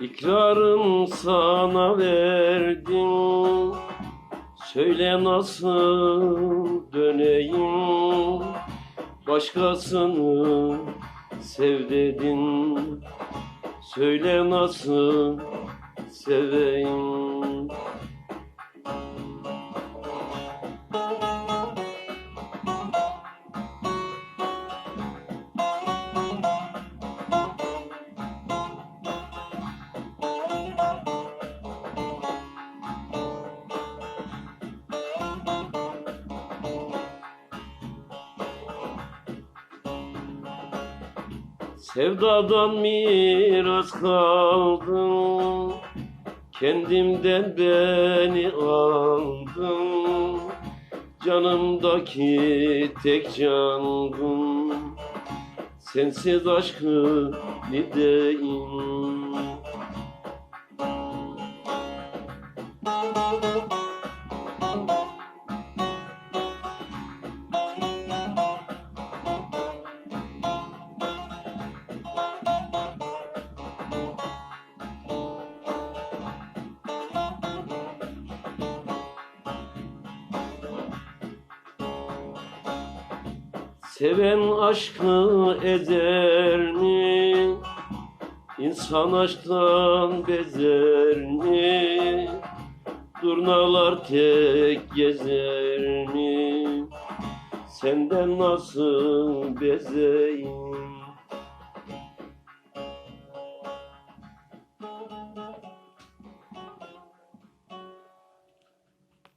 İkrarım sana verdim Söyle nasıl döneyim Başkasını sev dedin. Söyle nasıl seveyim Sevdadan miras kaldım Kendimden beni aldım Canımdaki tek candım Sensiz aşkı ne deyim Seven aşkı ezer mi? İnsan aşktan bezer mi? Durnalar tek gezer mi? Senden nasıl bezeyim?